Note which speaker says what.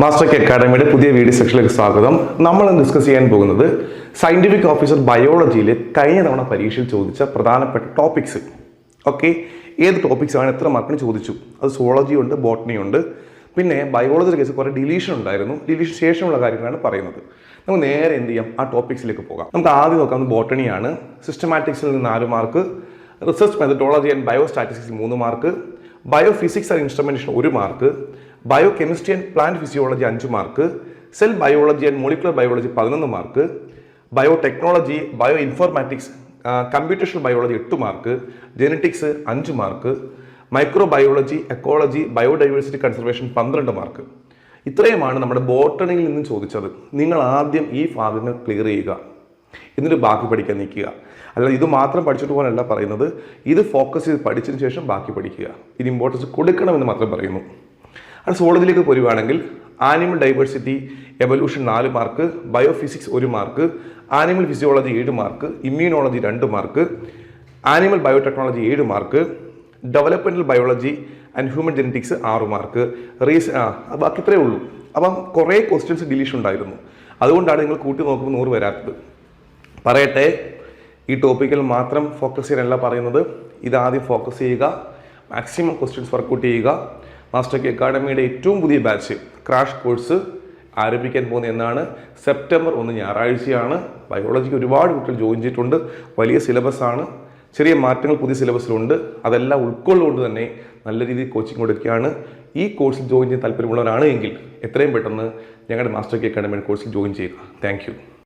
Speaker 1: Master K അക്കാഡമിയുടെ പുതിയ video സെക്ഷനിലേക്ക് സ്വാഗതം. നമ്മൾ ഡിസ്കസ് ചെയ്യാൻ പോകുന്നത് സയന്റിഫിക് ഓഫീസർ ബയോളജിയിൽ കഴിഞ്ഞ തവണ പരീക്ഷയിൽ ചോദിച്ച പ്രധാനപ്പെട്ട ടോപ്പിക്സ് ഓക്കെ ഏത് ടോപ്പിക്സ് ആണ് എത്ര മാർക്കിന് ചോദിച്ചു? അത് സോളജി ഉണ്ട് ബോട്ടണി ഉണ്ട്. പിന്നെ ബയോളജിയുടെ കേസ് കുറേ ഡിലീഷൻ ഉണ്ടായിരുന്നു. ഡിലീഷൻ ശേഷമുള്ള കാര്യങ്ങളാണ് പറയുന്നത്. നമുക്ക് നേരെ എന്ത് ചെയ്യാം? ആ ടോപ്പിക്സിലേക്ക് പോകാം. നമുക്ക് ആദ്യം നോക്കാം ബോട്ടണിയാണ് സിസ്റ്റമാറ്റിക്സിൽ നിന്ന് നാല് mark research methodology and bio statistics മൂന്ന് mark bio physics and instrumentation ഒരു mark bio chemistry and plant physiology അഞ്ച് mark cell biology and molecular biology പതിനൊന്ന് mark bio technology bio informatics computational biology എട്ട് മാർക്ക് ജെനറ്റിക്സ് അഞ്ച് mark micro biology ecology biodiversity conservation പന്ത്രണ്ട് mark ഇത്രയുമാണ് നമ്മുടെ ബോട്ടണിയിൽ നിന്നും ചോദിച്ചത്. നിങ്ങൾ ആദ്യം ഈ ഭാഗങ്ങൾ ക്ലിയർ ചെയ്യുക. എന്നിട്ട് ബാക്കി പഠിക്കാൻ നിൽക്കുക. അല്ലാതെ ഇത് മാത്രം പഠിച്ചിട്ട് പോകാനല്ല പറയുന്നത് ഇത് ഫോക്കസ് ചെയ്ത് പഠിച്ചതിന് ശേഷം ബാക്കി പഠിക്കുക. ഇത് ഇമ്പോർട്ടൻസ് കൊടുക്കണമെന്ന് മാത്രം പറയുന്നു. അത് സോളജിലേക്ക് പോരുവാണെങ്കിൽ ആനിമൽ ഡൈവേഴ്സിറ്റി എവല്യൂഷൻ നാല് മാർക്ക് ബയോഫിസിക്സ് ഒരു മാർക്ക് ആനിമൽ ഫിസിയോളജി ഏഴ് മാർക്ക് ഇമ്മ്യൂണോളജി രണ്ട് മാർക്ക് ആനിമൽ ബയോടെക്നോളജി ഏഴ് mark developmental biology and human genetics ആറ് മാർക്ക് റീസ് ആ ബാക്കി ഇത്രയേ ഉള്ളൂ. അപ്പം കുറേ ക്വസ്റ്റ്യൻസ് ഡിലീഷൻ ഉണ്ടായിരുന്നു. അതുകൊണ്ടാണ് നിങ്ങൾ കൂട്ടി നോക്കുമ്പോൾ നൂറ് വരാത്തത്. പറയട്ടെ ഈ ടോപ്പിക്കിൽ മാത്രം ഫോക്കസ് ചെയ്യാനല്ല പറയുന്നത്. ഇത് ആദ്യം ഫോക്കസ് ചെയ്യുക. മാക്സിമം ക്വസ്റ്റ്യൻസ് വർക്കൗട്ട് ചെയ്യുക. മാസ്റ്റർ കെ അക്കാഡമിയുടെ ഏറ്റവും പുതിയ ബാച്ച് ക്രാഷ് കോഴ്സ് ആരംഭിക്കാൻ പോകുന്ന എന്നാണ്. സെപ്റ്റംബർ ഒന്ന് ഞായറാഴ്ചയാണ്. ബയോളജിക്ക് ഒരുപാട് കുട്ടികൾ ജോയിൻ ചെയ്തിട്ടുണ്ട്. വലിയ സിലബസ് ആണ്. ചെറിയ മാറ്റങ്ങൾ പുതിയ സിലബസിലുണ്ട് അതെല്ലാം ഉൾക്കൊള്ളുകൊണ്ട് തന്നെ നല്ല രീതിയിൽ കോച്ചിങ് കൊടുക്കുകയാണ്. ഈ കോഴ്സിൽ ജോയിൻ ചെയ്യാൻ താല്പര്യമുള്ളവരാണ് എങ്കിൽ എത്രയും പെട്ടെന്ന് ഞങ്ങളുടെ മാസ്റ്റർ കെ അക്കാഡമിയുടെ കോഴ്സിൽ ജോയിൻ ചെയ്യുക. താങ്ക്